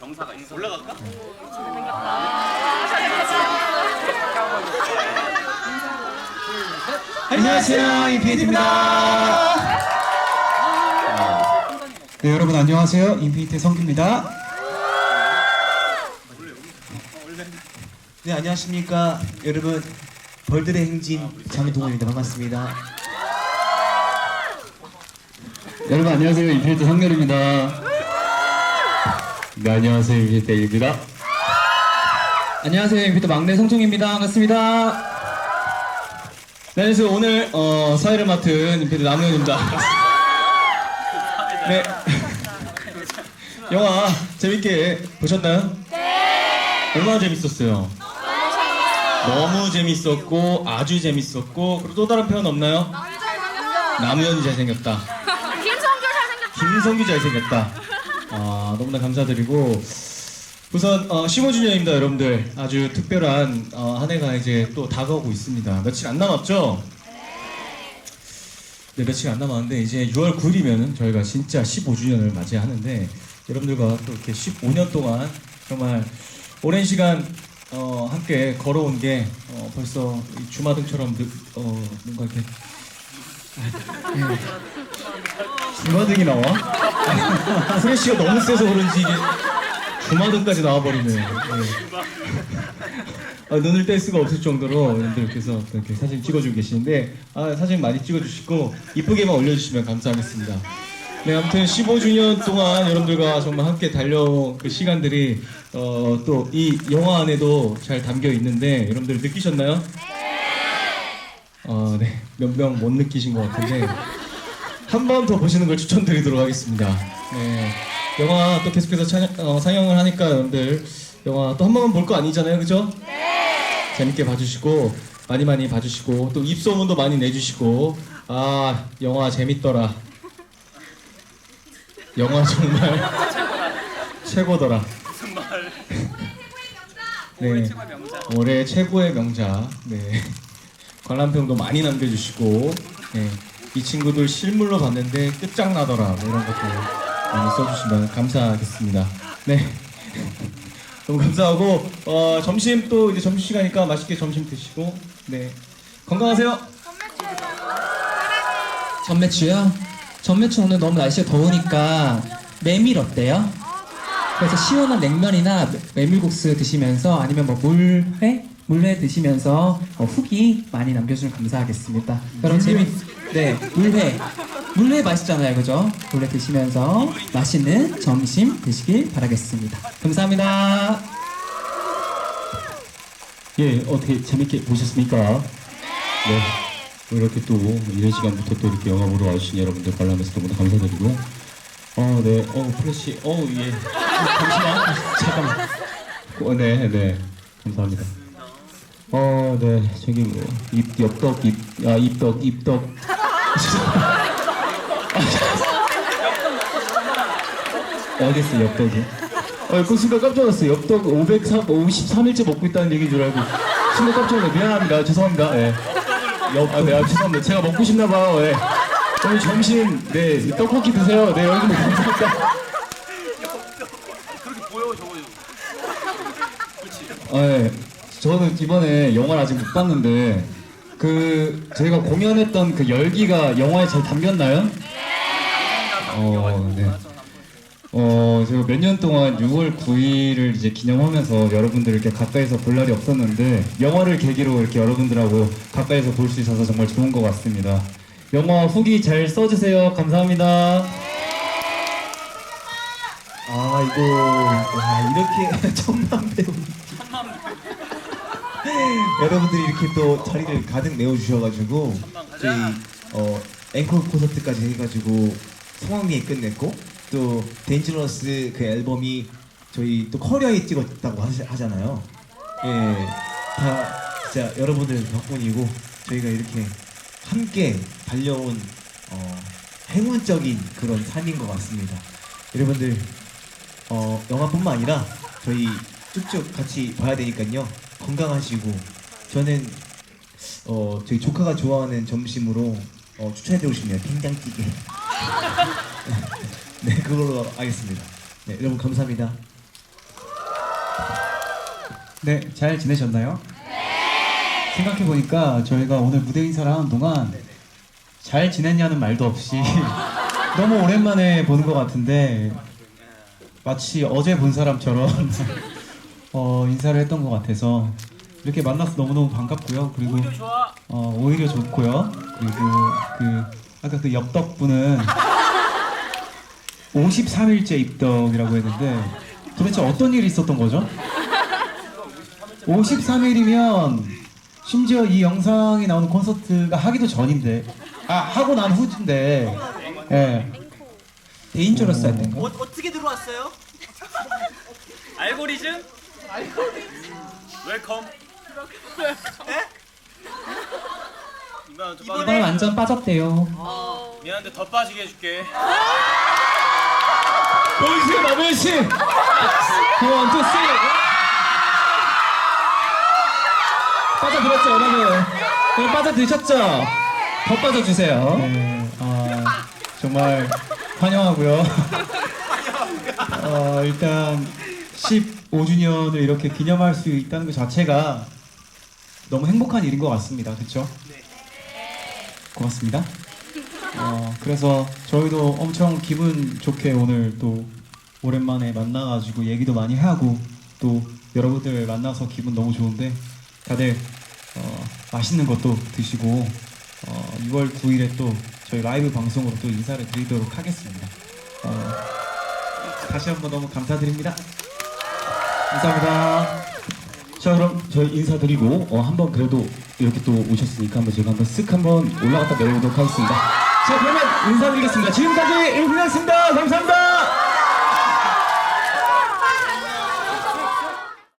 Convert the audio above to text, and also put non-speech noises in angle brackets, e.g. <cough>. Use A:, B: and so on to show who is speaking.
A: 경사가 있어. 올라갈까?
B: 안녕하세요 인피니트입니다. 네 여러분 안녕하세요. 인피니트 성규입니다.
C: 네 안녕하십니까. 여러분 벌들의 행진 장동원입니다. 반갑습니다.
D: 여러분 안녕하세요. 인피니트 성렬입니다 네 안녕하세요 일입니다
B: 안녕하세요 인피니트 막내 성총입니다 반갑습니다 네 그래서 오늘 어, 사회를 맡은 인피니트 남우현입니다 <laughs> 네 영화 재밌게 보셨나요? 네 얼마나 재밌었어요? 너무 재밌었고 아주 재밌었고 그리고 또 다른 표현 없나요? 남우현이 잘생겼다 <laughs>
E: 김성규 잘생겼다.
B: 김성규 잘생겼다. 아, 너무나 감사드리고 우선 어, 15주년입니다, 여러분들. 아주 특별한 어, 한 해가 이제 또 다가오고 있습니다. 며칠 안 남았죠? 네, 며칠 안 남았는데 이제 6월 9일이면 저희가 진짜 15주년을 맞이하는데 여러분들과 또 이렇게 15년 동안 정말 오랜 시간 어, 함께 걸어온 게 어, 벌써 이 주마등처럼 느- 어, 뭔가 이렇게 주마등이 나와? 프레쉬가 너무 세서 그런지 이게 주마등까지 나와버리네. 네. 아, 눈을 뗄 수가 없을 정도로 여러분들께서 이렇게 사진 찍어주고 계시는데 아, 사진 많이 찍어주시고 이쁘게만 올려주시면 감사하겠습니다. 네, 아무튼 15주년 동안 여러분들과 정말 함께 달려온 그 시간들이 어, 또 이 영화 안에도 잘 담겨 있는데 여러분들 느끼셨나요? 어, 네. 몇 명 못 느끼신 것 같은데 한 번 더 보시는 걸 추천드리도록 하겠습니다. 네. 영화 또 계속해서 찬- 어, 상영을 하니까 여러분들 영화 또 한 번만 볼 거 아니잖아요, 그죠? 네. 재밌게 봐주시고 많이 많이 봐주시고 또 입소문도 많이 내주시고 아 영화 재밌더라. 영화 정말 <laughs> 최고더라. 네. 올해 최고의 명작. 네. 관람평도 많이 남겨주시고 네. 이 친구들 실물로 봤는데 끝장나더라 뭐 이런 것도 많이 써주시면 감사하겠습니다. 네. <laughs> 너무 감사하고 어, 점심 또 이제 점심 시간이니까 맛있게 점심 드시고 네 건강하세요.
F: 전 매추요? 전 매추 오늘 너무 날씨가 더우니까 메밀 어때요? 그래서 시원한 냉면이나 메- 메밀국수 드시면서 아니면 뭐 물회? 물회 드시면서 어, 후기 많이 남겨주시면 감사하겠습니다. 여러분 재미 네 물회 물회 맛있잖아요, 그죠? 물회 드시면서 맛있는 점심 드시길 바라겠습니다. 감사합니다.
D: 예 어떻게 재밌게 보셨습니까? 네 이렇게 또 이런 시간부터 또 이렇게 영화 보러 와주신 여러분들 관람해서 너무나 감사드리고 어네 어 플래시 어 예 잠시만 잠깐만 어 네 네 감사합니다 어 네 저기 뭐 입 엽떡 입 아 입떡 입떡 <laughs> 어디 있어 엽떡이? 아, 그 순간 깜짝 놀랐어요. 엽떡 503, 53일째 먹고 있다는 얘기인 줄 알고. 순간 깜짝 놀랐어요. 미안합니다. 죄송합니다. 예. 엽, 아, 네, 아, 죄송합니다. 제가 먹고 싶나 봐요. 예. 오늘 점심, 네, 떡볶이 드세요. 네, 여러분 감사합니다.
A: 그렇게 보여 저거.
D: 아, 예. 저는 이번에 영화를 아직 못 봤는데, 그, 저희가 공연했던 그 열기가 영화에 잘 담겼나요? 어, 네. 어, 제가 몇 년 동안 6월 9일을 이제 기념하면서 여러분들을 이렇게 가까이서 볼 날이 없었는데, 영화를 계기로 이렇게 여러분들하고 가까이서 볼 수 있어서 정말 좋은 것 같습니다. 영화 후기 잘 써주세요. 감사합니다.
C: 아 이거 와 이렇게 <laughs> 천만 배우 여러분들이 이렇게 또 자리를 가득 메워주셔가지고 저희 어, 앵콜 콘서트까지 해가지고 성황리에 끝냈고 또 데인저러스 그 앨범이 저희 또 커리어에 찍었다고 하시, 하잖아요. 예 다 진짜 여러분들 덕분이고 저희가 이렇게 함께 달려온 어, 행운적인 그런 삶인 것 같습니다. 여러분들 어, 영화뿐만 아니라 저희 쭉쭉 같이 봐야 되니까요. 건강하시고 저는 어, 저희 조카가 좋아하는 점심으로 어, 추천해드리고 싶네요. 된장찌개. <laughs> 네, 그걸로 하겠습니다. 네, 여러분 감사합니다.
G: 네, 잘 지내셨나요? 생각해 보니까 저희가 오늘 무대 인사를 하는 동안 잘 지냈냐는 말도 없이 <laughs> 너무 오랜만에 보는 것 같은데 마치 어제 본 사람처럼 <laughs> 어, 인사를 했던 것 같아서 이렇게 만나서 너무너무 반갑고요. 그리고
A: 오히려 좋아.
G: 어, 오히려 좋고요. 그리고 그 아까 그 엽떡분은 53일째 <laughs> 입덕이라고 했는데 도대체 어떤 일이 있었던 거죠? 53일이면 심지어 이 영상이 나오는 콘서트가 하기도 전인데 아 하고 난 후인데 예.
F: 데인저러스 할 땐가?
A: 어, 어떻게 들어왔어요? 알고리즘? 웰컴. 이번 좀
F: 이번에
A: 빠져.
F: 완전 빠졌대요.
A: 미안한데 더 빠지게 해줄게.
F: 보이스 마블씨! 원, 투, 쓰리! 빠져들었죠, 여러분? 그럼 빠져드셨죠? 더 빠져주세요.
G: 네, 아, 정말 환영하고요. <laughs> 어, 일단 15주년을 이렇게 기념할 수 있다는 것 자체가 너무 행복한 일인 것 같습니다. 그렇죠? 고맙습니다. 어, 그래서 저희도 엄청 기분 좋게 오늘 또 오랜만에 만나가지고 얘기도 많이 하고 또 여러분들 만나서 기분 너무 좋은데 다들 어, 맛있는 것도 드시고 어, 6월 9일에 또 저희 라이브 방송으로 또 인사를 드리도록 하겠습니다. 어, 다시 한번 너무 감사드립니다. 감사합니다.
D: 자 그럼 저희 인사드리고 어, 한번 그래도 이렇게 또 오셨으니까 한번 제가 한번 쓱 한번 올라갔다 내려오도록 하겠습니다. 자 그러면 인사드리겠습니다. 지금까지 일분이었습니다 감사합니다.